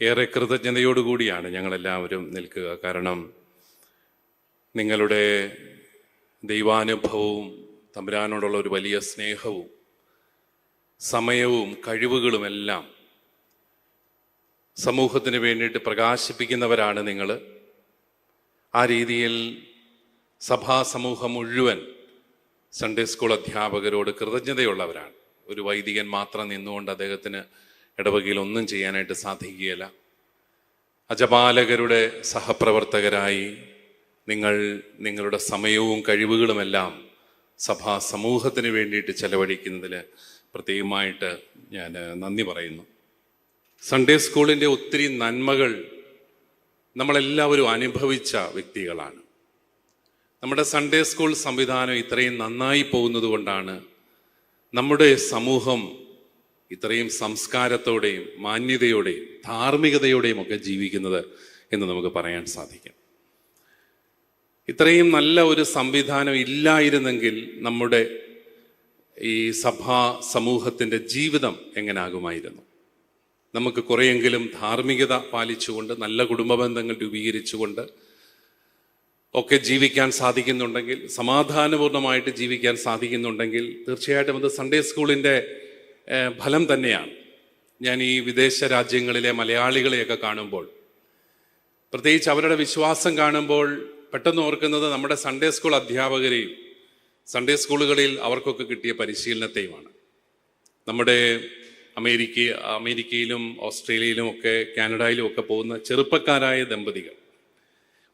ഏറെ കൃതജ്ഞതയോടുകൂടിയാണ് ഞങ്ങളെല്ലാവരും നിൽക്കുക. കാരണം നിങ്ങളുടെ ദൈവാനുഭവവും തമ്പുരാനോടുള്ള ഒരു വലിയ സ്നേഹവും സമയവും കഴിവുകളുമെല്ലാം സമൂഹത്തിന് വേണ്ടിയിട്ട് പ്രകാശിപ്പിക്കുന്നവരാണ് നിങ്ങൾ ആ രീതിയിൽ സഭാ സമൂഹം മുഴുവൻ സൺഡേ സ്കൂൾ അധ്യാപകരോട് കൃതജ്ഞതയുള്ളവരാണ്. ഒരു വൈദികൻ മാത്രം നിന്നുകൊണ്ട് അദ്ദേഹത്തിന് ഇടവകയിൽ ഒന്നും ചെയ്യാനായിട്ട് സാധിക്കുകയില്ല. അജപാലകരുടെ സഹപ്രവർത്തകരായി നിങ്ങൾ നിങ്ങളുടെ സമയവും കഴിവുകളുമെല്ലാം സഭാ സമൂഹത്തിന് വേണ്ടിയിട്ട് ചെലവഴിക്കുന്നതിൽ പ്രത്യേകമായിട്ട് ഞാൻ നന്ദി പറയുന്നു. സൺഡേ സ്കൂളിന്റെ ഒത്തിരി നന്മകൾ നമ്മളെല്ലാവരും അനുഭവിച്ച വ്യക്തികളാണ്. നമ്മുടെ സൺഡേ സ്കൂൾ സംവിധാനം ഇത്രയും നന്നായി പോകുന്നത് കൊണ്ടാണ് നമ്മുടെ സമൂഹം ഇത്രയും സംസ്കാരത്തോടെയും മാന്യതയോടെയും ധാർമ്മികതയോടെയും ഒക്കെ ജീവിക്കുന്നത് എന്ന് നമുക്ക് പറയാൻ സാധിക്കും. ഇത്രയും നല്ല ഒരു സംവിധാനം ഇല്ലായിരുന്നെങ്കിൽ നമ്മുടെ ഈ സഭാ സമൂഹത്തിന്റെ ജീവിതം എങ്ങനാകുമായിരുന്നു? നമുക്ക് കുറേയെങ്കിലും ധാർമ്മികത പാലിച്ചുകൊണ്ട് നല്ല കുടുംബ ബന്ധങ്ങൾ രൂപീകരിച്ചുകൊണ്ട് ഒക്കെ ജീവിക്കാൻ സാധിക്കുന്നുണ്ടെങ്കിൽ സമാധാനപൂർണമായിട്ട് ജീവിക്കാൻ സാധിക്കുന്നുണ്ടെങ്കിൽ തീർച്ചയായിട്ടും അത് സൺഡേ സ്കൂളിന്റെ ഫലം തന്നെയാണ്. ഞാൻ ഈ വിദേശ രാജ്യങ്ങളിലെ മലയാളികളെയൊക്കെ കാണുമ്പോൾ പ്രത്യേകിച്ച് അവരുടെ വിശ്വാസം കാണുമ്പോൾ പെട്ടെന്ന് ഓർക്കുന്നത് നമ്മുടെ സൺഡേ സ്കൂൾ അധ്യാപകരെയും സൺഡേ സ്കൂളുകളിൽ അവർക്കൊക്കെ കിട്ടിയ പരിശീലനത്തെയുമാണ്. നമ്മുടെ അമേരിക്ക അമേരിക്കയിലും ഓസ്ട്രേലിയയിലും ഒക്കെ കാനഡയിലും ഒക്കെ പോകുന്ന ചെറുപ്പക്കാരായ ദമ്പതികൾ.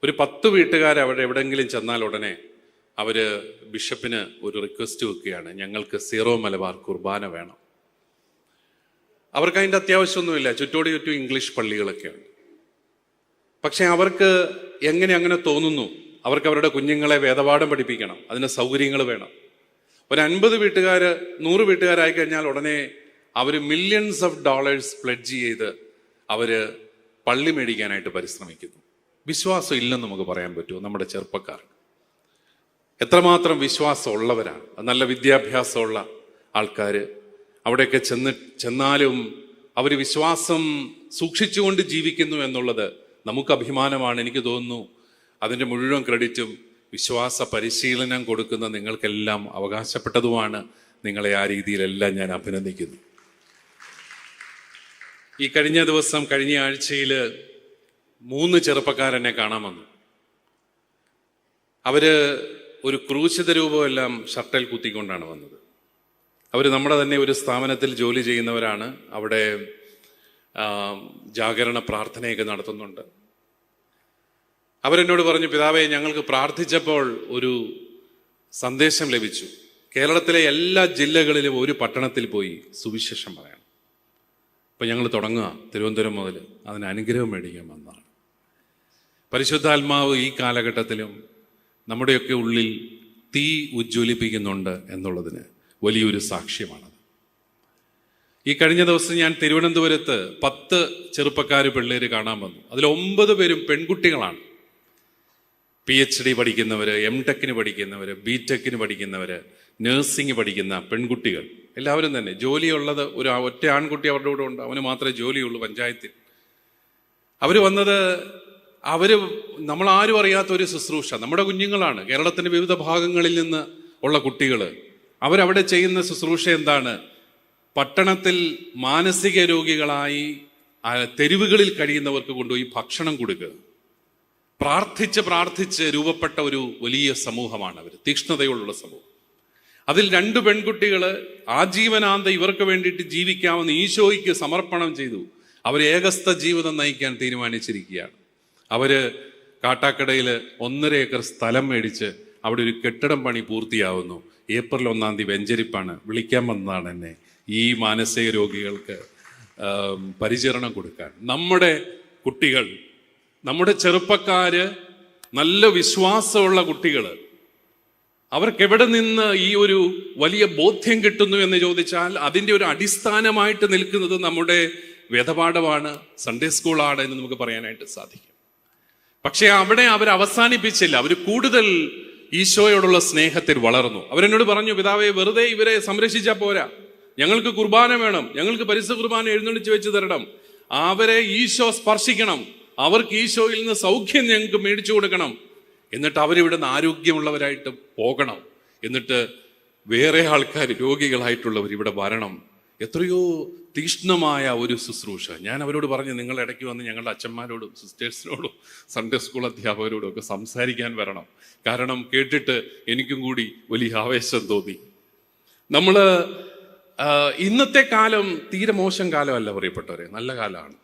ഒരു പത്ത് വീട്ടുകാർ അവിടെ എവിടെയെങ്കിലും ചെന്നാൽ ഉടനെ അവർ ബിഷപ്പിന് ഒരു റിക്വസ്റ്റ് വെക്കുകയാണ് ഞങ്ങൾക്ക് സീറോ മലബാർ കുർബാന വേണം. അവർക്ക് അതിന്റെ അത്യാവശ്യമൊന്നുമില്ല. ചുറ്റോട് ചുറ്റും ഇംഗ്ലീഷ് പള്ളികളൊക്കെയാണ് പക്ഷെ അവർക്ക് എങ്ങനെ അങ്ങനെ തോന്നുന്നു? അവർക്ക് അവരുടെ കുഞ്ഞുങ്ങളെ വേദപാഠം പഠിപ്പിക്കണം. അതിന് സൗകര്യങ്ങൾ വേണം. ഒരു അൻപത് വീട്ടുകാർ നൂറ് വീട്ടുകാരായി കഴിഞ്ഞാൽ ഉടനെ അവർ മില്യൺസ് ഓഫ് ഡോളേഴ്സ് പ്ലഡ്ജ് ചെയ്ത് അവർ പള്ളി മേടിക്കാനായിട്ട് പരിശ്രമിക്കുന്നു. വിശ്വാസം ഇല്ലെന്ന് നമുക്ക് പറയാൻ പറ്റുമോ? നമ്മുടെ ചെറുപ്പക്കാർ എത്രമാത്രം വിശ്വാസമുള്ളവരാണ്. നല്ല വിദ്യാഭ്യാസമുള്ള ആൾക്കാർ അവിടെയൊക്കെ ചെന്ന് ചെന്നാലും അവർ വിശ്വാസം സൂക്ഷിച്ചുകൊണ്ട് ജീവിക്കുന്നു എന്നുള്ളത് നമുക്ക് അഭിമാനമാണ് എനിക്ക് തോന്നുന്നു. അതിന്റെ മുഴുവൻ ക്രെഡിറ്റും വിശ്വാസ പരിശീലനം കൊടുക്കുന്ന നിങ്ങൾക്കെല്ലാം അവകാശപ്പെട്ടതുമാണ്. നിങ്ങളെ ആ രീതിയിലെല്ലാം ഞാൻ അഭിനന്ദിക്കുന്നു. ഈ കഴിഞ്ഞ ദിവസം കഴിഞ്ഞ ആഴ്ചയിൽ മൂന്ന് ചെറുപ്പക്കാരെന്നെ കാണാൻ വന്നു. അവർ ഒരു ക്രൂശിത രൂപമെല്ലാം ഷർട്ടിൽ കുത്തിക്കൊണ്ടാണ് വന്നത്. അവർ നമ്മുടെ തന്നെ ഒരു സ്ഥാപനത്തിൽ ജോലി ചെയ്യുന്നവരാണ്. അവിടെ ജാഗരണ പ്രാർത്ഥനയൊക്കെ നടത്തുന്നുണ്ട്. അവരെന്നോട് പറഞ്ഞു പിതാവെ ഞങ്ങൾക്ക് പ്രാർത്ഥിച്ചപ്പോൾ ഒരു സന്ദേശം ലഭിച്ചു. കേരളത്തിലെ എല്ലാ ജില്ലകളിലും ഒരു പട്ടണത്തിൽ പോയി സുവിശേഷം പറയണം. അപ്പം ഞങ്ങൾ തുടങ്ങുക തിരുവനന്തപുരം മുതൽ. അതിന് അനുഗ്രഹം മേടിക്കാൻ വന്നതാണ്. പരിശുദ്ധാത്മാവ് ഈ കാലഘട്ടത്തിലും നമ്മുടെയൊക്കെ ഉള്ളിൽ തീ ഉജ്ജ്വലിപ്പിക്കുന്നുണ്ട് എന്നുള്ളതിന് വലിയൊരു സാക്ഷ്യമാണ് ഈ കഴിഞ്ഞ ദിവസം ഞാൻ തിരുവനന്തപുരത്ത് പത്ത് ചെറുപ്പക്കാർ പിള്ളേർ കാണാൻ വന്നു. അതിൽ ഒമ്പത് പേരും പെൺകുട്ടികളാണ്. പി എച്ച് ഡി പഠിക്കുന്നവർ എം ടെക്കിന് പഠിക്കുന്നവർ ബി ടെക്കിന് പഠിക്കുന്നവർ നഴ്സിംഗ് പഠിക്കുന്ന പെൺകുട്ടികൾ. എല്ലാവരും തന്നെ. ജോലിയുള്ളത് ഒരു ഒറ്റ ആൺകുട്ടി അവരുടെ കൂടെ ഉണ്ട്. അവന് മാത്രമേ ജോലിയുള്ളൂ പഞ്ചായത്തിൽ. അവർ വന്നത് അവർ നമ്മൾ ആരും അറിയാത്ത ഒരു ശുശ്രൂഷ. നമ്മുടെ കുഞ്ഞുങ്ങളാണ്. കേരളത്തിന്റെ വിവിധ ഭാഗങ്ങളിൽ നിന്ന് ഉള്ള കുട്ടികൾ അവരവിടെ ചെയ്യുന്ന ശുശ്രൂഷ എന്താണ്? പട്ടണത്തിൽ മാനസിക രോഗികളായി തെരുവുകളിൽ കഴിയുന്നവർക്ക് കൊണ്ടുപോയി ഭക്ഷണം കൊടുക്കുക. പ്രാർത്ഥിച്ച് പ്രാർത്ഥിച്ച് രൂപപ്പെട്ട ഒരു വലിയ സമൂഹമാണ് അവർ തീക്ഷ്ണതയോടുള്ള സമൂഹം. അതിൽ രണ്ട് പെൺകുട്ടികൾ ആജീവനാന്ത ഇവർക്ക് വേണ്ടിയിട്ട് ജീവിക്കാമെന്ന് ഈശോയ്ക്ക് സമർപ്പണം ചെയ്തു. അവർ ഏകസ്ഥ ജീവിതം നയിക്കാൻ തീരുമാനിച്ചിരിക്കുകയാണ്. അവർ കാട്ടാക്കടയിൽ ഒന്നര ഏക്കർ സ്ഥലം മേടിച്ച് അവിടെ ഒരു കെട്ടിടം പണി പൂർത്തിയാവുന്നു. ഏപ്രിൽ ഒന്നാം തീയതി വെഞ്ചരിപ്പാണ്. വിളിക്കാൻ വന്നതാണ് എന്നെ. ഈ മാനസിക രോഗികൾക്ക് പരിചരണം കൊടുക്കാൻ. നമ്മുടെ കുട്ടികൾ നമ്മുടെ ചെറുപ്പക്കാര് നല്ല വിശ്വാസമുള്ള കുട്ടികൾ അവർക്ക് എവിടെ നിന്ന് ഈ ഒരു വലിയ ബോധ്യം കിട്ടുന്നു എന്ന് ചോദിച്ചാൽ അതിന്റെ ഒരു അടിസ്ഥാനമായിട്ട് നിൽക്കുന്നത് നമ്മുടെ വേദപാഠമാണ് സൺഡേ സ്കൂളാണ് എന്ന് നമുക്ക് പറയാനായിട്ട് സാധിക്കും. പക്ഷേ അവിടെ അവർ അവസാനിപ്പിച്ചില്ല. അവർ കൂടുതൽ ഈശോയോടുള്ള സ്നേഹത്തിൽ വളർന്നു. അവരെന്നോട് പറഞ്ഞു പിതാവെ വെറുതെ ഇവരെ സംരക്ഷിച്ചാൽ പോരാ. ഞങ്ങൾക്ക് കുർബാന വേണം. ഞങ്ങൾക്ക് പരിസ കുർബാന എഴുന്നള്ളിച്ച് വെച്ച് തരണം. അവരെ ഈശോ സ്പർശിക്കണം. അവർക്ക് ഈശോയിൽ നിന്ന് സൗഖ്യം ഞങ്ങൾക്ക് മേടിച്ചു കൊടുക്കണം. എന്നിട്ട് അവരിവിടെ നിന്ന് ആരോഗ്യമുള്ളവരായിട്ട് പോകണം. എന്നിട്ട് വേറെ ആൾക്കാർ രോഗികളായിട്ടുള്ളവർ ഇവിടെ വരണം. എത്രയോ തീക്ഷ്ണമായ ഒരു ശുശ്രൂഷ. ഞാൻ അവരോട് പറഞ്ഞു നിങ്ങൾ ഇടയ്ക്ക് വന്ന് ഞങ്ങളുടെ അച്ഛന്മാരോടും സിസ്റ്റേഴ്സിനോടും സൺഡേ സ്കൂൾ അധ്യാപകരോടും ഒക്കെ സംസാരിക്കാൻ വരണം. കാരണം കേട്ടിട്ട് എനിക്കും കൂടി വലിയ ആവേശം തോന്നി. നമ്മൾ ഇന്നത്തെ കാലം തീരെ മോശം കാലമല്ല പറയപ്പെട്ടവരെ നല്ല കാലമാണ്.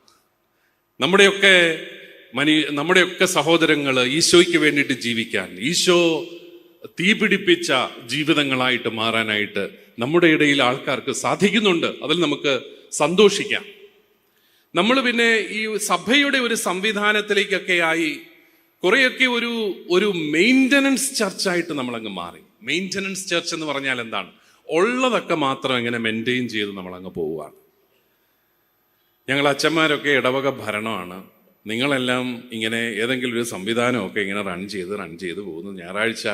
നമ്മുടെയൊക്കെ മനി നമ്മുടെയൊക്കെ സഹോദരങ്ങൾ ഈശോയ്ക്ക് വേണ്ടിയിട്ട് ജീവിക്കാൻ ഈശോ തീപിടിപ്പിച്ച ജീവിതങ്ങളായിട്ട് മാറാനായിട്ട് നമ്മുടെ ഇടയിൽ ആൾക്കാർക്ക് സാധിക്കുന്നുണ്ട്. അതിൽ നമുക്ക് സന്തോഷിക്കാം. നമ്മൾ പിന്നെ ഈ സഭയുടെ ഒരു സംവിധാനത്തിലേക്കൊക്കെ ആയി കുറേയൊക്കെ ഒരു ഒരു മെയിന്റനൻസ് ചർച്ചായിട്ട് നമ്മളങ്ങ് മാറി. മെയിന്റനൻസ് ചർച്ച് എന്ന് പറഞ്ഞാൽ എന്താണ്? ഉള്ളതൊക്കെ മാത്രം എങ്ങനെ മെയിന്റെയിൻ ചെയ്ത് നമ്മളങ്ങ് പോവുകയാണ്. ഞങ്ങൾ അച്ഛന്മാരൊക്കെ ഇടവക ഭരണമാണ്. നിങ്ങളെല്ലാം ഇങ്ങനെ ഏതെങ്കിലും ഒരു സംവിധാനമൊക്കെ ഇങ്ങനെ റൺ ചെയ്ത് റൺ ചെയ്ത് പോകുന്നു. ഞായറാഴ്ച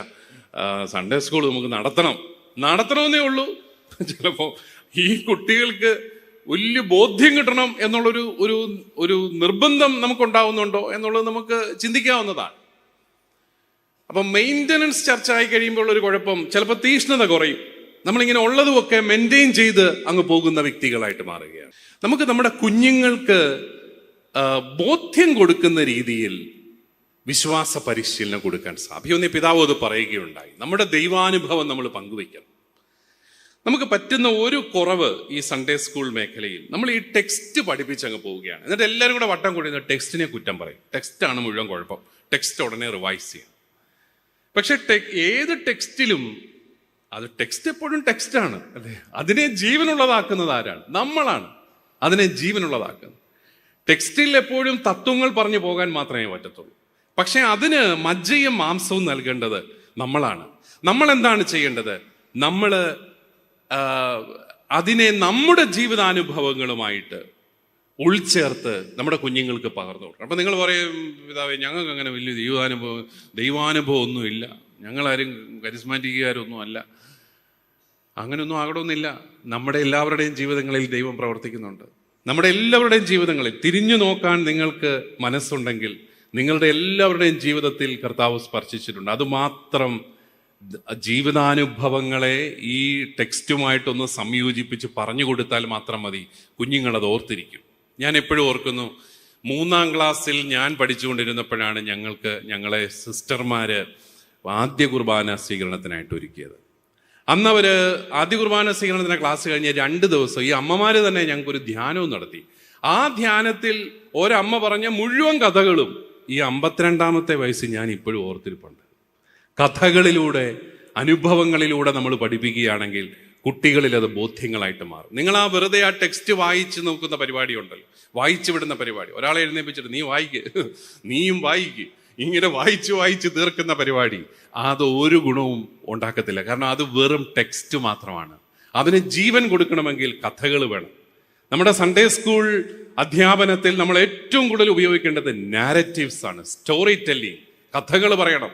സൺഡേ സ്കൂൾ നമുക്ക് നടത്തണം. നടത്തണമെന്നേ ഉള്ളൂ. ചിലപ്പോൾ ഈ കുട്ടികൾക്ക് വലിയ ബോധ്യം കിട്ടണം എന്നുള്ളൊരു ഒരു ഒരു നിർബന്ധം നമുക്കുണ്ടാവുന്നുണ്ടോ എന്നുള്ളത് നമുക്ക് ചിന്തിക്കാവുന്നതാണ്. അപ്പം മെയിന്റനൻസ് ചർച്ച ആയി കഴിയുമ്പോൾ ഒരു കുഴപ്പം ചിലപ്പോൾ തീഷ്ണത കുറയും. നമ്മളിങ്ങനെ ഉള്ളതുമൊക്കെ മെയിന്റെയിൻ ചെയ്ത് അങ്ങ് പോകുന്ന വ്യക്തികളായിട്ട് മാറുകയാണ്. നമുക്ക് നമ്മുടെ കുഞ്ഞുങ്ങൾക്ക് ബോധ്യം കൊടുക്കുന്ന രീതിയിൽ വിശ്വാസ പരിശീലനം കൊടുക്കാൻ സാധിക്കും. ഒന്ന് പിതാവ് അത് പറയുകയുണ്ടായി. നമ്മുടെ ദൈവാനുഭവം നമ്മൾ പങ്കുവയ്ക്കണം. നമുക്ക് പറ്റുന്ന ഒരു കുറവ് ഈ സൺഡേ സ്കൂൾ മേഖലയിൽ നമ്മൾ ഈ ടെക്സ്റ്റ് പഠിപ്പിച്ചങ്ങ് പോവുകയാണ്. എന്നിട്ട് എല്ലാവരും കൂടെ വട്ടം കൂടി ടെക്സ്റ്റിനെ കുറ്റം പറയും. ടെക്സ്റ്റാണ് മുഴുവൻ കുഴപ്പം. ടെക്സ്റ്റ് ഉടനെ റിവൈസ് ചെയ്യണം. പക്ഷെ ഏത് ടെക്സ്റ്റിലും അത് ടെക്സ്റ്റ് എപ്പോഴും ടെക്സ്റ്റാണ് അല്ലേ അതിനെ ജീവനുള്ളതാക്കുന്നത് ആരാണ്? നമ്മളാണ്. അതിനെ ജീവനുള്ളതാക്കുന്നത്. ടെക്സ്റ്റിൽ എപ്പോഴും തത്വങ്ങൾ പറഞ്ഞു പോകാൻ മാത്രമേ പറ്റത്തുള്ളൂ. പക്ഷെ അതിന് മജ്ജയും മാംസവും നൽകേണ്ടത് നമ്മളാണ്. നമ്മൾ എന്താണ് ചെയ്യേണ്ടത് നമ്മൾ അതിനെ നമ്മുടെ ജീവിതാനുഭവങ്ങളുമായിട്ട് ഉൾച്ചേർത്ത് നമ്മുടെ കുഞ്ഞുങ്ങൾക്ക് പകർന്നു കൊടുക്കണം. അപ്പൊ നിങ്ങൾ പറയും പിതാവേ ഞങ്ങൾക്ക് അങ്ങനെ വലിയ ദൈവാനുഭവം ദൈവാനുഭവം ഒന്നുമില്ല ഞങ്ങളാരും കരിസ്മാറ്റിക്കുകാരൊന്നും അല്ല. അങ്ങനെയൊന്നും ആകണമെന്നില്ല. നമ്മുടെ എല്ലാവരുടെയും ജീവിതങ്ങളിൽ ദൈവം പ്രവർത്തിക്കുന്നുണ്ട്. നമ്മുടെ എല്ലാവരുടെയും ജീവിതങ്ങളിൽ തിരിഞ്ഞു നോക്കാൻ നിങ്ങൾക്ക് മനസ്സുണ്ടെങ്കിൽ നിങ്ങളുടെ എല്ലാവരുടെയും ജീവിതത്തിൽ കർത്താവ് സ്പർശിച്ചിട്ടുണ്ട്. അതുമാത്രം ജീവിതാനുഭവങ്ങളെ ഈ ടെക്സ്റ്റുമായിട്ടൊന്ന് സംയോജിപ്പിച്ച് പറഞ്ഞു കൊടുത്താൽ മാത്രം മതി. കുഞ്ഞുങ്ങളത് ഓർത്തിരിക്കും. ഞാൻ എപ്പോഴും ഓർക്കുന്നു മൂന്നാം ക്ലാസ്സിൽ ഞാൻ പഠിച്ചുകൊണ്ടിരുന്നപ്പോഴാണ് ഞങ്ങൾക്ക് ഞങ്ങളെ സിസ്റ്റർമാർ ആദ്യ കുർബാന സ്വീകരണത്തിനായിട്ട് ഒരുക്കിയത്. അന്ന് അവർ ആദ്യ കുർബാന സ്വീകരണത്തിന് ക്ലാസ് കഴിഞ്ഞ് രണ്ട് ദിവസം ഈ അമ്മമാർ തന്നെ ഞങ്ങൾക്കൊരു ധ്യാനവും നടത്തി. ആ ധ്യാനത്തിൽ ഒരമ്മ പറഞ്ഞ മുഴുവൻ കഥകളും ഈ അമ്പത്തിരണ്ടാമത്തെ വയസ്സ് ഞാൻ ഇപ്പോഴും ഓർത്തിരിപ്പുണ്ട്. കഥകളിലൂടെ അനുഭവങ്ങളിലൂടെ നമ്മൾ പഠിപ്പിക്കുകയാണെങ്കിൽ കുട്ടികളിൽ അത് ബോധ്യങ്ങളായിട്ട് മാറും. നിങ്ങൾ ആ വെറുതെ ആ ടെക്സ്റ്റ് വായിച്ച് നോക്കുന്ന പരിപാടി ഉണ്ടല്ലോ വായിച്ചു വിടുന്ന പരിപാടി. ഒരാളെ എഴുന്നേപ്പിച്ചിട്ട് നീ വായിക്ക്. നീയും വായിക്ക്. ഇങ്ങനെ വായിച്ച് വായിച്ച് തീർക്കുന്ന പരിപാടി. അത് ഒരു ഗുണവും ഉണ്ടാക്കത്തില്ല. കാരണം അത് വെറും ടെക്സ്റ്റ് മാത്രമാണ്. അതിന് ജീവൻ കൊടുക്കണമെങ്കിൽ കഥകൾ വേണം. നമ്മുടെ സൺഡേ സ്കൂൾ അധ്യാപനത്തിൽ നമ്മൾ ഏറ്റവും കൂടുതൽ ഉപയോഗിക്കേണ്ടത് നാരറ്റീവ്സ് ആണ്. സ്റ്റോറി ടെല്ലിങ് കഥകൾ പറയണം.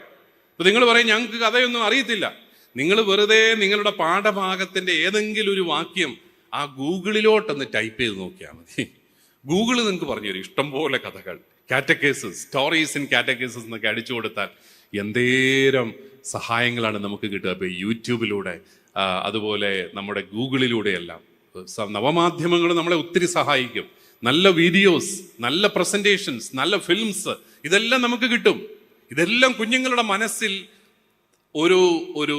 ഇപ്പൊ നിങ്ങൾ പറയും ഞങ്ങൾക്ക് കഥയൊന്നും അറിയത്തില്ല. നിങ്ങൾ വെറുതെ നിങ്ങളുടെ പാഠഭാഗത്തിന്റെ ഏതെങ്കിലും ഒരു വാക്യം ആ ഗൂഗിളിലോട്ടൊന്ന് ടൈപ്പ് ചെയ്ത് നോക്കിയാൽ മതി. ഗൂഗിൾ നിങ്ങൾക്ക് പറഞ്ഞു തരും ഇഷ്ടംപോലെ കഥകൾ. കാറ്റഗേസസ് സ്റ്റോറീസ് ഇൻ കാറ്റഗേസസ് എന്നൊക്കെ അടിച്ചു കൊടുത്താൽ എന്തേരം സഹായങ്ങളാണ് നമുക്ക് കിട്ടുക. ഇപ്പൊ യൂട്യൂബിലൂടെ അതുപോലെ നമ്മുടെ ഗൂഗിളിലൂടെയെല്ലാം. നവമാധ്യമങ്ങൾ നമ്മളെ ഒത്തിരി സഹായിക്കും. നല്ല വീഡിയോസ് നല്ല പ്രസന്റേഷൻസ് നല്ല ഫിലിംസ് ഇതെല്ലാം നമുക്ക് കിട്ടും. ഇതെല്ലാം കുഞ്ഞുങ്ങളുടെ മനസ്സിൽ ഒരു ഒരു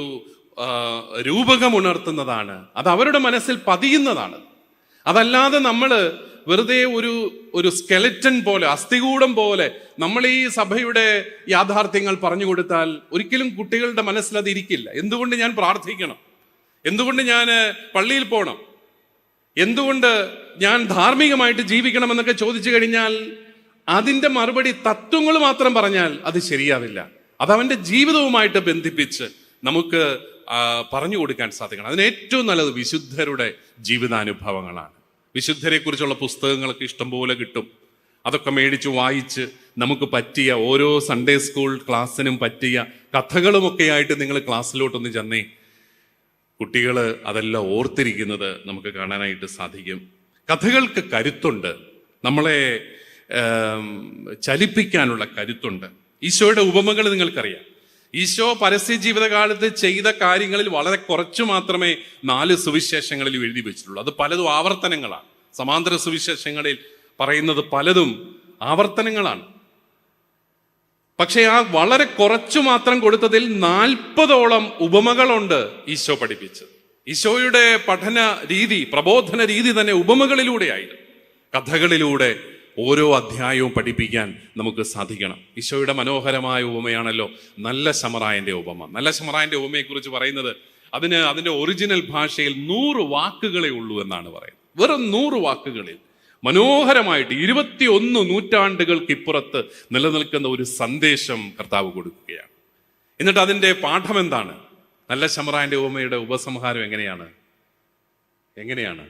രൂപകം ഉണർത്തുന്നതാണ്. അത് അവരുടെ മനസ്സിൽ പതിയുന്നതാണ്. അതല്ലാതെ നമ്മൾ വെറുതെ ഒരു ഒരു സ്കെലറ്റൻ പോലെ അസ്ഥികൂടം പോലെ നമ്മൾ ഈ സഭയുടെ യാഥാർത്ഥ്യങ്ങൾ പറഞ്ഞു കൊടുത്താൽ ഒരിക്കലും കുട്ടികളുടെ മനസ്സിൽ അത് ഇരിക്കില്ല. എന്തുകൊണ്ട് ഞാൻ പ്രാർത്ഥിക്കണം? എന്തുകൊണ്ട് ഞാൻ പള്ളിയിൽ പോകണം എന്തുകൊണ്ട് ഞാൻ ധാർമ്മികമായിട്ട് ജീവിക്കണമെന്നൊക്കെ ചോദിച്ചു കഴിഞ്ഞാൽ അതിന്റെ മറുപടി തത്വങ്ങൾ മാത്രം പറഞ്ഞാൽ അത് ശരിയാവില്ല. അത് അവന്റെ ജീവിതവുമായിട്ട് ബന്ധിപ്പിച്ച് നമുക്ക് പറഞ്ഞു കൊടുക്കാൻ സാധിക്കണം. അതിന് ഏറ്റവും നല്ലത് വിശുദ്ധരുടെ ജീവിതാനുഭവങ്ങളാണ്. വിശുദ്ധരെക്കുറിച്ചുള്ള പുസ്തകങ്ങളൊക്കെ ഇഷ്ടംപോലെ കിട്ടും. അതൊക്കെ മേടിച്ച് വായിച്ച് നമുക്ക് പറ്റിയ ഓരോ സൺഡേ സ്കൂൾ ക്ലാസ്സിനും പറ്റിയ കഥകളുമൊക്കെ ആയിട്ട് നിങ്ങൾ ക്ലാസ്സിലോട്ടൊന്ന് ചെന്നേ. കുട്ടികൾ അതെല്ലാം ഓർത്തിരിക്കുന്നത് നമുക്ക് കാണാനായിട്ട് സാധിക്കും. കഥകൾക്ക് കരുത്തുണ്ട്. നമ്മളെ ചലിപ്പിക്കാനുള്ള കരുത്തുണ്ട്. ഈശോയുടെ ഉപമകൾ നിങ്ങൾക്കറിയാം. ഈശോ പരസ്യ ജീവിതകാലത്ത് ചെയ്ത കാര്യങ്ങളിൽ വളരെ കുറച്ചു മാത്രമേ നാല് സുവിശേഷങ്ങളിൽ എഴുതി വെച്ചിട്ടുള്ളൂ. അത് പലതും ആവർത്തനങ്ങളാണ്. സമാന്തര സുവിശേഷങ്ങളിൽ പറയുന്നത് പലതും ആവർത്തനങ്ങളാണ്. പക്ഷേ ആ വളരെ കുറച്ചു മാത്രം കൊടുത്തതിൽ നാൽപ്പതോളം ഉപമകളുണ്ട് ഈശോ പഠിപ്പിച്ചത്. ഈശോയുടെ പഠന രീതി പ്രബോധന രീതി തന്നെ ഉപമകളിലൂടെയായിരുന്നു. കഥകളിലൂടെ ഓരോ അധ്യായവും പഠിപ്പിക്കാൻ നമുക്ക് സാധിക്കണം. ഈശോയുടെ മനോഹരമായ ഉപമയാണല്ലോ നല്ല ശമറായന്റെ ഉപമ. നല്ല ശമറായന്റെ ഉപമയെക്കുറിച്ച് പറയുന്നത് അതിന് അതിന്റെ ഒറിജിനൽ ഭാഷയിൽ നൂറ് വാക്കുകളെ ഉള്ളൂ എന്നാണ് പറയുന്നത്. വെറും നൂറ് വാക്കുകളിൽ മനോഹരമായിട്ട് ഇരുപത്തിയൊന്ന് നൂറ്റാണ്ടുകൾക്കിപ്പുറത്ത് നിലനിൽക്കുന്ന ഒരു സന്ദേശം കർത്താവ് കൊടുക്കുകയാണ്. എന്നിട്ട് അതിന്റെ പാഠം എന്താണ്? നല്ല ശമറായന്റെ ഉപമയുടെ ഉപസംഹാരം എങ്ങനെയാണ്? എങ്ങനെയാണ്?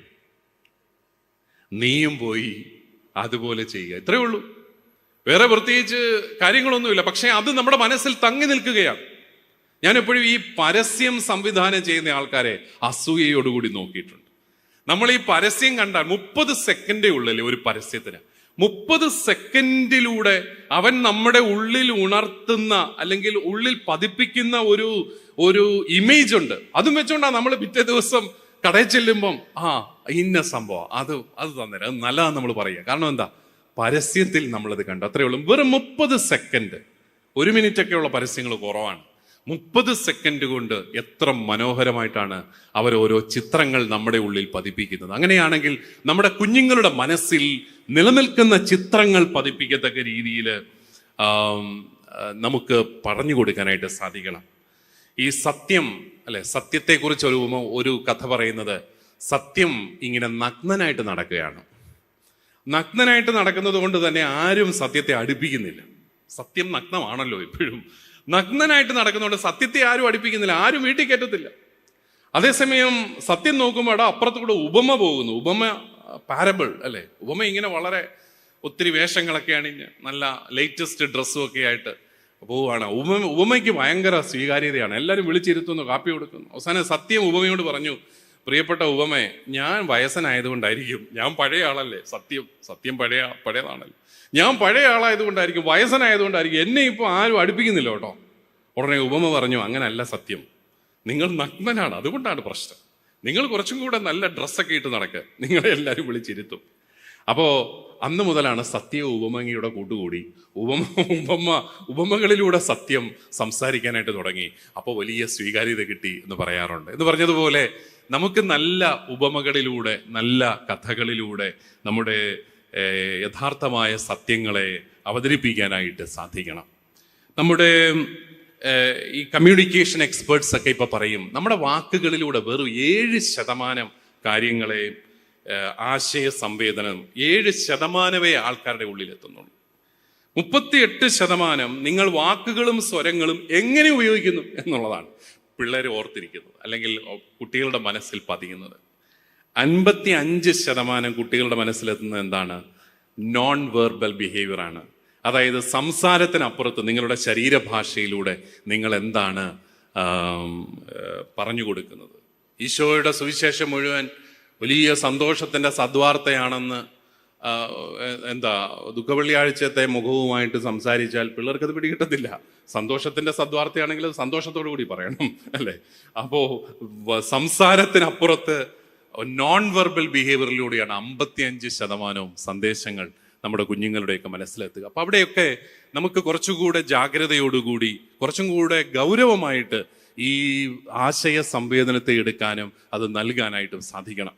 നീയും പോയി അതുപോലെ ചെയ്യുക. ഇത്രയേ ഉള്ളൂ. വേറെ പ്രത്യേകിച്ച് കാര്യങ്ങളൊന്നുമില്ല. പക്ഷേ അത് നമ്മുടെ മനസ്സിൽ തങ്ങി നിൽക്കുകയാണ്. ഞാൻ എപ്പോഴും ഈ പരസ്യം സംവിധാനം ചെയ്യുന്ന ആൾക്കാരെ അസൂയയോടുകൂടി നോക്കിയിട്ടുണ്ട്. നമ്മൾ ഈ പരസ്യം കണ്ടാൽ മുപ്പത് സെക്കൻഡേ ഉള്ളല്ലേ ഒരു പരസ്യത്തിന്. മുപ്പത് സെക്കൻഡിലൂടെ അവൻ നമ്മുടെ ഉള്ളിൽ ഉണർത്തുന്ന അല്ലെങ്കിൽ ഉള്ളിൽ പതിപ്പിക്കുന്ന ഒരു ഒരു ഇമേജ് ഉണ്ട്. അതും വെച്ചോണ്ടാ നമ്മൾ പിറ്റേ ദിവസം കടയിൽ ചെല്ലുമ്പം ആ ഇന്ന സംഭവം. അത് അത് തന്നേരം. അത് നല്ലതാന്ന് നമ്മൾ പറയുക. കാരണം എന്താ? പരസ്യത്തിൽ നമ്മളത് കണ്ടു. അത്രയേ ഉള്ളൂ. വെറും മുപ്പത് സെക്കൻഡ് ഒരു മിനിറ്റ് ഒക്കെയുള്ള പരസ്യങ്ങൾ കുറവാണ്. മുപ്പത് സെക്കൻഡ് കൊണ്ട് എത്ര മനോഹരമായിട്ടാണ് അവർ ഓരോ ചിത്രങ്ങൾ നമ്മുടെ ഉള്ളിൽ പതിപ്പിക്കുന്നത്. അങ്ങനെയാണെങ്കിൽ നമ്മുടെ കുഞ്ഞുങ്ങളുടെ മനസ്സിൽ നിലനിൽക്കുന്ന ചിത്രങ്ങൾ പതിപ്പിക്കത്തക്ക രീതിയിൽ നമുക്ക് പറഞ്ഞു കൊടുക്കാനായിട്ട് സാധിക്കണം. ഈ സത്യം അല്ലെ സത്യത്തെക്കുറിച്ച് ഒരു ഒരു കഥ പറയുന്നത് സത്യം ഇങ്ങനെ നഗ്നനായിട്ട് നടക്കുകയാണ്. നഗ്നനായിട്ട് നടക്കുന്നത് കൊണ്ട് തന്നെ ആരും സത്യത്തെ അടുപ്പിക്കുന്നില്ല. സത്യം നഗ്നമാണല്ലോ എപ്പോഴും നഗ്നനായിട്ട് നടക്കുന്നുണ്ട് സത്യത്തെ ആരും അടുപ്പിക്കുന്നില്ല. ആരും വീട്ടിൽ കയറ്റത്തില്ല. അതേസമയം സത്യം നോക്കുമ്പോൾ അവിടെ അപ്പുറത്തുകൂടെ ഉപമ പോകുന്നു. ഉപമ പാരബിൾ അല്ലേ? ഉപമ ഇങ്ങനെ വളരെ ഒത്തിരി വേഷങ്ങളൊക്കെ അണിഞ്ഞ് നല്ല ലേറ്റസ്റ്റ് ഡ്രസ്സും ഒക്കെ ആയിട്ട് പോവുകയാണ്. ഉപമ ഉപമയ്ക്ക് ഭയങ്കര സ്വീകാര്യതയാണ്. എല്ലാവരും വിളിച്ചിരുത്തുന്നു കാപ്പി കൊടുക്കുന്നു. അവസാനം സത്യം ഉപമയോട് പറഞ്ഞു പ്രിയപ്പെട്ട ഉപമേ ഞാൻ വയസ്സനായതുകൊണ്ടായിരിക്കും. ഞാൻ പഴയ ആളല്ലേ സത്യം. സത്യം പഴയ പഴയതാണല്ലോ. ഞാൻ പഴയ ആളായതുകൊണ്ടായിരിക്കും വയസ്സനായതുകൊണ്ടായിരിക്കും എന്നെ ഇപ്പോൾ ആരും അടുപ്പിക്കുന്നില്ല കേട്ടോ. ഉടനെ ഉപമ പറഞ്ഞു അങ്ങനല്ല സത്യം. നിങ്ങൾ നഗ്നനാണ്. അതുകൊണ്ടാണ് പ്രശ്നം. നിങ്ങൾ കുറച്ചും കൂടെ നല്ല ഡ്രസ്സൊക്കെ ഇട്ട് നടക്കുക നിങ്ങളെ എല്ലാവരും വിളിച്ചിരുത്തും. അപ്പോൾ അന്ന് മുതലാണ് സത്യ ഉപമയുടെ കൂട്ടുകൂടി. ഉപമ ഉപമ ഉപമകളിലൂടെ സത്യം സംസാരിക്കാനായിട്ട് തുടങ്ങി. അപ്പോൾ വലിയ സ്വീകാര്യത കിട്ടി എന്ന് പറയാറുണ്ട്. എന്ന് പറഞ്ഞതുപോലെ നമുക്ക് നല്ല ഉപമകളിലൂടെ നല്ല കഥകളിലൂടെ നമ്മുടെ യഥാർത്ഥമായ സത്യങ്ങളെ അവതരിപ്പിക്കാനായിട്ട് സാധിക്കണം. നമ്മുടെ ഈ കമ്മ്യൂണിക്കേഷൻ എക്സ്പേർട്സ് ഒക്കെ ഇപ്പോൾ പറയും നമ്മുടെ വാക്കുകളിലൂടെ വെറും ഏഴ് ശതമാനം കാര്യങ്ങളെ ആശയ സംവേദനം ഏഴ് ശതമാനമേ ആൾക്കാരുടെ ഉള്ളിലെത്തുന്നുള്ളൂ. മുപ്പത്തി മുപ്പത്തിയെട്ട് ശതമാനം നിങ്ങൾ വാക്കുകളും സ്വരങ്ങളും എങ്ങനെ ഉപയോഗിക്കുന്നു? എന്നുള്ളതാണ്. പിള്ളേർ ഓർത്തിരിക്കുന്നത് അല്ലെങ്കിൽ കുട്ടികളുടെ മനസ്സിൽ പതിയുന്നത്. അൻപത്തി അഞ്ച് ശതമാനം കുട്ടികളുടെ മനസ്സിലെത്തുന്നത് എന്താണ്? നോൺ വെർബൽ ബിഹേവിയർ ആണ്. അതായത് സംസാരത്തിനപ്പുറത്ത് നിങ്ങളുടെ ശരീരഭാഷയിലൂടെ നിങ്ങൾ എന്താണ് പറഞ്ഞു കൊടുക്കുന്നത്. ഈശോയുടെ സുവിശേഷം മുഴുവൻ വലിയ സന്തോഷത്തിന്റെ സദ്വാർത്തയാണെന്ന് എന്താ ദുഃഖവെള്ളിയാഴ്ചത്തെ മുഖവുമായിട്ട് സംസാരിച്ചാൽ പിള്ളേർക്ക് അത് പിടികിട്ടത്തില്ല. സന്തോഷത്തിന്റെ സദ്വാർത്ഥയാണെങ്കിൽ അത് സന്തോഷത്തോടു കൂടി പറയണം അല്ലേ? അപ്പോൾ സംസാരത്തിനപ്പുറത്ത് നോൺ വെർബൽ ബിഹേവിയറിലൂടെയാണ് അമ്പത്തിയഞ്ച് ശതമാനവും സന്ദേശങ്ങൾ നമ്മുടെ കുഞ്ഞുങ്ങളുടെയൊക്കെ മനസ്സിലെത്തുക. അപ്പോൾ അവിടെയൊക്കെ നമുക്ക് കുറച്ചുകൂടെ ജാഗ്രതയോടുകൂടി കുറച്ചും കൂടെ ഗൗരവമായിട്ട് ഈ ആശയ സംവേദനത്തെ എടുക്കാനും അത് നൽകാനായിട്ടും സാധിക്കണം.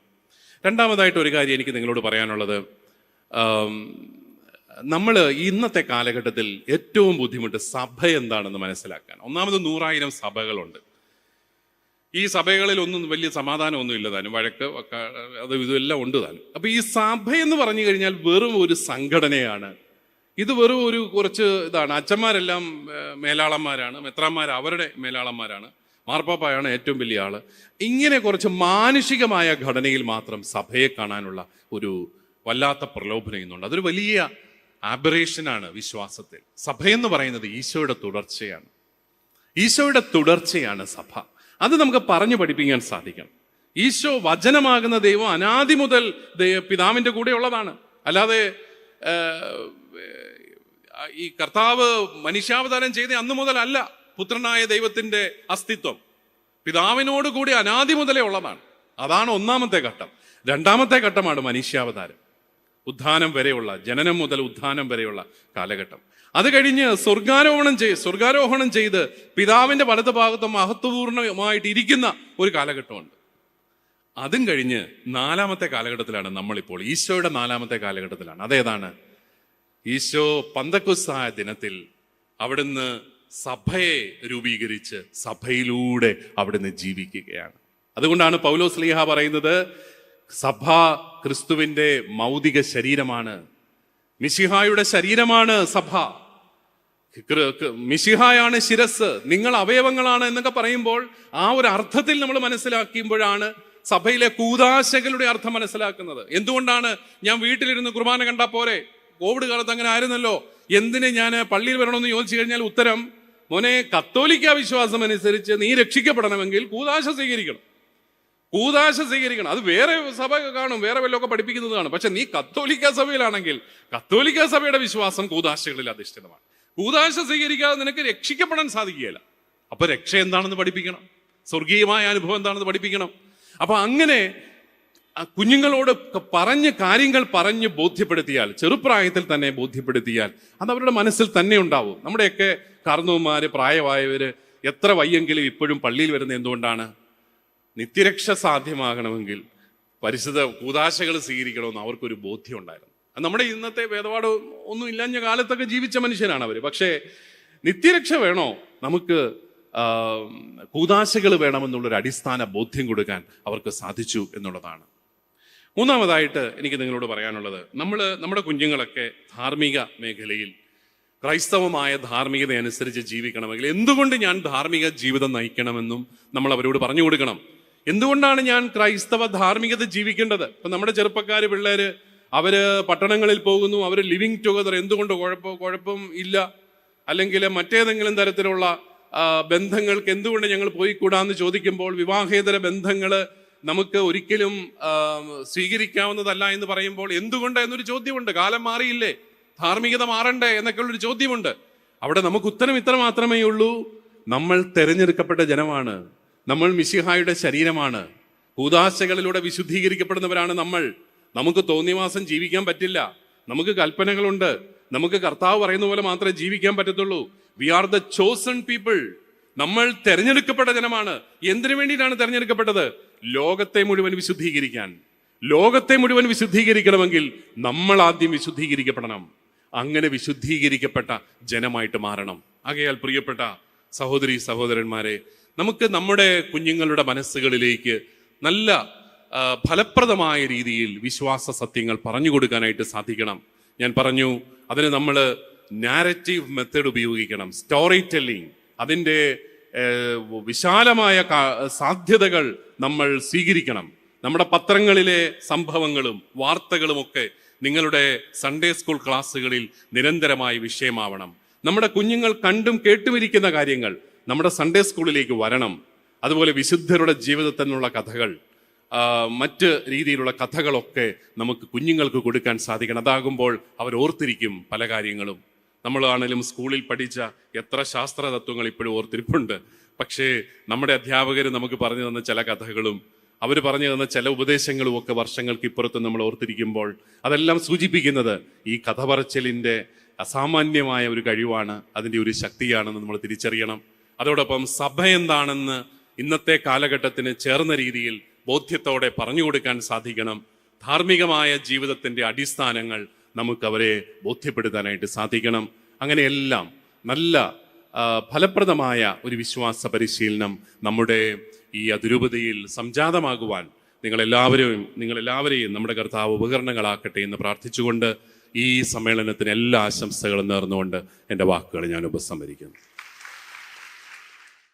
രണ്ടാമതായിട്ട് ഒരു കാര്യം എനിക്ക് നിങ്ങളോട് പറയാനുള്ളത്. നമ്മൾ ഇന്നത്തെ കാലഘട്ടത്തിൽ ഏറ്റവും ബുദ്ധിമുട്ട് സഭ എന്താണെന്ന് മനസ്സിലാക്കാൻ. ഒന്നാമത് നൂറായിരം സഭകളുണ്ട്. ഈ സഭകളിൽ ഒന്നും വലിയ സമാധാനമൊന്നും ഇല്ല താനും. വഴക്ക് അത് ഇതെല്ലാം ഉണ്ട് താനും. അപ്പൊ ഈ സഭ എന്ന് പറഞ്ഞു കഴിഞ്ഞാൽ വെറും ഒരു സംഘടനയാണ്. ഇത് വെറും ഒരു കുറച്ച് ഇതാണ്. അച്ഛന്മാരെല്ലാം മേലാളന്മാരാണ്. മെത്രാന്മാർ അവരുടെ മേലാളന്മാരാണ്. മാർപ്പാപ്പായാണ് ഏറ്റവും വലിയ ആൾ. ഇങ്ങനെ കുറച്ച് മാനുഷികമായ ഘടനയിൽ മാത്രം സഭയെ കാണാനുള്ള ഒരു വല്ലാത്ത പ്രലോഭനം ചെയ്യുന്നുണ്ട് അതൊരു വലിയ ആബറേഷനാണ് വിശ്വാസത്തിൽ. സഭ എന്ന് പറയുന്നത് ഈശോയുടെ തുടർച്ചയാണ്. ഈശോയുടെ തുടർച്ചയാണ് സഭ. അത് നമുക്ക് പറഞ്ഞു പഠിപ്പിക്കാൻ സാധിക്കണം ഈശോ വചനമാകുന്ന ദൈവം അനാദി മുതൽ പിതാവിന്റെ കൂടെ ഉള്ളതാണ് അല്ലാതെ ഈ കർത്താവ് മനുഷ്യാവതാരം ചെയ്ത അന്ന് മുതലല്ല പുത്രനായ ദൈവത്തിന്റെ അസ്തിത്വം. പിതാവിനോട് കൂടി അനാദി മുതലേ ഉള്ളതാണ്. അതാണ് ഒന്നാമത്തെ ഘട്ടം. രണ്ടാമത്തെ ഘട്ടമാണ് മനുഷ്യാവതാരം. ഉത്ഥാനം വരെയുള്ള ജനനം മുതൽ ഉദ്ധാനം വരെയുള്ള കാലഘട്ടം. അത് കഴിഞ്ഞ് സ്വർഗാരോഹണം ചെയ്ത് സ്വർഗാരോഹണം ചെയ്ത് പിതാവിന്റെ വലത് ഭാഗത്ത് മഹത്വപൂർണമായിട്ട് ഇരിക്കുന്ന ഒരു കാലഘട്ടമുണ്ട്. അതും കഴിഞ്ഞ് നാലാമത്തെ കാലഘട്ടത്തിലാണ് നമ്മളിപ്പോൾ ഈശോയുടെ നാലാമത്തെ കാലഘട്ടത്തിലാണ്. അതേതാണ്? ഈശോ പന്തക്കുസ്സായ ദിനത്തിൽ അവിടുന്ന് സഭയെ രൂപീകരിച്ച് സഭയിലൂടെ അവിടുന്ന് ജീവിക്കുകയാണ്. അതുകൊണ്ടാണ് പൗലോസ് സ്ലീഹ പറയുന്നത് സഭ ക്രിസ്തുവിന്റെ മൗതിക ശരീരമാണ്. മിശിഹായുടെ ശരീരമാണ് സഭ. മിശിഹായാണ് ശിരസ്. നിങ്ങൾ അവയവങ്ങളാണ് എന്നൊക്കെ പറയുമ്പോൾ ആ ഒരു അർത്ഥത്തിൽ നമ്മൾ മനസ്സിലാക്കുമ്പോഴാണ് സഭയിലെ കൂതാശകളുടെ അർത്ഥം മനസ്സിലാക്കുന്നത്. എന്തുകൊണ്ടാണ് ഞാൻ വീട്ടിലിരുന്ന് കുർബാന കണ്ടാൽ പോരെ? കോവിഡ് കാലത്ത് അങ്ങനെ ആയിരുന്നല്ലോ. എന്തിന് ഞാൻ പള്ളിയിൽ വരണമെന്ന് ചോദിച്ചു കഴിഞ്ഞാൽ ഉത്തരം മോനെ കത്തോലിക്ക വിശ്വാസം അനുസരിച്ച് നീ രക്ഷിക്കപ്പെടണമെങ്കിൽ കൂതാശ സ്വീകരിക്കണം. കൂതാശ സ്വീകരിക്കണം. അത് വേറെ സഭ കാണും വേറെ വല്ലതൊക്കെ പഠിപ്പിക്കുന്നത് കാണും. പക്ഷെ നീ കത്തോലിക്ക സഭയിലാണെങ്കിൽ കത്തോലിക്ക സഭയുടെ വിശ്വാസം കൂതാശകളിൽ അധിഷ്ഠിതമാണ്. കൂതാശ സ്വീകരിക്കാതെ നിനക്ക് രക്ഷിക്കപ്പെടാൻ സാധിക്കുകയില്ല. അപ്പൊ രക്ഷ എന്താണെന്ന് പഠിപ്പിക്കണം? സ്വർഗീയമായ അനുഭവം എന്താണെന്ന് പഠിപ്പിക്കണം? അപ്പൊ അങ്ങനെ കുഞ്ഞുങ്ങളോട് പറഞ്ഞ് കാര്യങ്ങൾ പറഞ്ഞ് ബോധ്യപ്പെടുത്തിയാൽ ചെറുപ്രായത്തിൽ തന്നെ ബോധ്യപ്പെടുത്തിയാൽ അത് അവരുടെ മനസ്സിൽ തന്നെ ഉണ്ടാവും. നമ്മുടെയൊക്കെ കാർന്നവന്മാര് പ്രായമായവര് എത്ര വയ്യെങ്കിലും ഇപ്പോഴും പള്ളിയിൽ വരുന്ന എന്തുകൊണ്ടാണ്? നിത്യരക്ഷ സാധ്യമാകണമെങ്കിൽ പരിശുദ്ധ കൂതാശകൾ സ്വീകരിക്കണമെന്ന് അവർക്കൊരു ബോധ്യം ഉണ്ടായിരുന്നു നമ്മുടെ ഇന്നത്തെ വേദപാട് ഒന്നും ഇല്ലാഞ്ഞ കാലത്തൊക്കെ ജീവിച്ച മനുഷ്യരാണ് അവർ പക്ഷേ നിത്യരക്ഷ വേണോ? നമുക്ക് കൂതാശകൾ വേണമെന്നുള്ളൊരു അടിസ്ഥാന ബോധ്യം കൊടുക്കാൻ അവർക്ക് സാധിച്ചു എന്നുള്ളതാണ്. മൂന്നാമതായിട്ട് എനിക്ക് നിങ്ങളോട് പറയാനുള്ളത്. നമ്മൾ നമ്മുടെ കുഞ്ഞുങ്ങളൊക്കെ ധാർമ്മിക മേഖലയിൽ ക്രൈസ്തവമായ ധാർമ്മികത അനുസരിച്ച് ജീവിക്കണമെങ്കിൽ എന്തുകൊണ്ട് ഞാൻ ധാർമ്മിക ജീവിതം നയിക്കണമെന്നും നമ്മൾ അവരോട് പറഞ്ഞു കൊടുക്കണം? എന്തുകൊണ്ടാണ് ഞാൻ ക്രൈസ്തവ ധാർമ്മികത ജീവിക്കേണ്ടത്? ഇപ്പൊ നമ്മുടെ ചെറുപ്പക്കാർ പിള്ളേര് അവർ പട്ടണങ്ങളിൽ പോകുന്നു അവർ ലിവിങ് ടുഗദർ എന്തുകൊണ്ട് കുഴപ്പ കുഴപ്പം ഇല്ല? അല്ലെങ്കിൽ മറ്റേതെങ്കിലും തരത്തിലുള്ള ബന്ധങ്ങൾക്ക് എന്തുകൊണ്ട് ഞങ്ങൾ പോയിക്കൂടാന്ന് ചോദിക്കുമ്പോൾ വിവാഹേതര ബന്ധങ്ങൾ നമുക്ക് ഒരിക്കലും സ്വീകരിക്കാവുന്നതല്ല എന്ന് പറയുമ്പോൾ എന്തുകൊണ്ട് എന്നൊരു ചോദ്യമുണ്ട്. കാലം മാറിയില്ലേ? ധാർമ്മികത മാറണ്ടേ എന്നൊക്കെയുള്ളൊരു ചോദ്യമുണ്ട്. അവിടെ നമുക്ക് ഉത്തരം ഇത്ര മാത്രമേ ഉള്ളൂ നമ്മൾ തിരഞ്ഞെടുക്കപ്പെട്ട ജനമാണ്. നമ്മൾ മിശിഹായുടെ ശരീരമാണ്. ഭൂതാശകളിലൂടെ വിശുദ്ധീകരിക്കപ്പെടുന്നവരാണ് നമ്മൾ. നമുക്ക് തോന്നിവാസം ജീവിക്കാൻ പറ്റില്ല. നമുക്ക് കൽപ്പനകളുണ്ട്. നമുക്ക് കർത്താവ് പറയുന്ന പോലെ മാത്രമേ ജീവിക്കാൻ പറ്റത്തുള്ളൂ. We are the chosen people നമ്മൾ തെരഞ്ഞെടുക്കപ്പെട്ട ജനമാണ്. എന്തിനു വേണ്ടിയിട്ടാണ് തെരഞ്ഞെടുക്കപ്പെട്ടത്? ലോകത്തെ മുഴുവൻ വിശുദ്ധീകരിക്കാൻ. ലോകത്തെ മുഴുവൻ വിശുദ്ധീകരിക്കണമെങ്കിൽ നമ്മൾ ആദ്യം വിശുദ്ധീകരിക്കപ്പെടണം. അങ്ങനെ വിശുദ്ധീകരിക്കപ്പെട്ട ജനമായിട്ട് മാറണം. ആകയാൽ പ്രിയപ്പെട്ട സഹോദരി സഹോദരന്മാരെ നമുക്ക് നമ്മുടെ കുഞ്ഞുങ്ങളുടെ മനസ്സുകളിലേക്ക് നല്ല ഫലപ്രദമായ രീതിയിൽ വിശ്വാസ സത്യങ്ങൾ പറഞ്ഞു കൊടുക്കാനായിട്ട് സാധിക്കണം. ഞാൻ പറഞ്ഞു അതിന് നമ്മൾ നാരറ്റീവ് മെത്തേഡ് ഉപയോഗിക്കണം. സ്റ്റോറി ടെല്ലിംഗ് അതിന്റെ വിശാലമായ സാധ്യതകൾ നമ്മൾ സ്വീകരിക്കണം. നമ്മുടെ പത്രങ്ങളിലെ സംഭവങ്ങളും വാർത്തകളും ഒക്കെ നിങ്ങളുടെ സൺഡേ സ്കൂൾ ക്ലാസ്സുകളിൽ നിരന്തരമായി വിഷയമാവണം. നമ്മുടെ കുഞ്ഞുങ്ങൾ കണ്ടും കേട്ടുമിരിക്കുന്ന കാര്യങ്ങൾ നമ്മുടെ സൺഡേ സ്കൂളിലേക്ക് വരണം. അതുപോലെ വിശുദ്ധരുടെ ജീവിതത്തിൽ നിന്നുള്ള കഥകൾ മറ്റ് രീതിയിലുള്ള കഥകളൊക്കെ നമുക്ക് കുഞ്ഞുങ്ങൾക്ക് കൊടുക്കാൻ സാധിക്കണം. അതാകുമ്പോൾ അവർ ഓർത്തിരിക്കും പല കാര്യങ്ങളും. നമ്മളാണെങ്കിലും സ്കൂളിൽ പഠിച്ച എത്ര ശാസ്ത്ര തത്വങ്ങൾ ഇപ്പോഴും ഓർത്തിരിപ്പുണ്ട്. പക്ഷേ നമ്മുടെ അധ്യാപകർ നമുക്ക് പറഞ്ഞു തന്ന ചില കഥകളും അവർ പറഞ്ഞു തന്ന ചില ഉപദേശങ്ങളും ഒക്കെ വർഷങ്ങൾക്ക് ഇപ്പുറത്ത് നമ്മൾ ഓർത്തിരിക്കുമ്പോൾ അതെല്ലാം സൂചിപ്പിക്കുന്നത് ഈ കഥ പറച്ചിലിന്റെ അസാമാന്യമായ ഒരു കഴിവാണ് അതിന്റെ ഒരു ശക്തിയാണെന്ന് നമ്മൾ തിരിച്ചറിയണം. അതോടൊപ്പം സഭ എന്താണെന്ന് ഇന്നത്തെ കാലഘട്ടത്തിന് ചേർന്ന രീതിയിൽ ബോധ്യത്തോടെ പറഞ്ഞു കൊടുക്കാൻ സാധിക്കണം. ധാർമ്മികമായ ജീവിതത്തിന്റെ അടിസ്ഥാനങ്ങൾ നമുക്ക് അവരെ ബോധ്യപ്പെടുത്താനായിട്ട് സാധിക്കണം. അങ്ങനെയെല്ലാം നല്ല ഫലപ്രദമായ ഒരു വിശ്വാസ പരിശീലനം നമ്മുടെ ഈ അതിരൂപതയിൽ സംജാതമാകുവാൻ നിങ്ങളെല്ലാവരെയും നിങ്ങളെല്ലാവരെയും നമ്മുടെ കർത്താവ് ഉപകരണങ്ങളാക്കട്ടെ എന്ന് പ്രാർത്ഥിച്ചുകൊണ്ട് ഈ സമ്മേളനത്തിന് എല്ലാ ആശംസകളും നേർന്നുകൊണ്ട് എന്റെ വാക്കുകൾ ഞാൻ ഉപസംഹരിക്കുന്നു.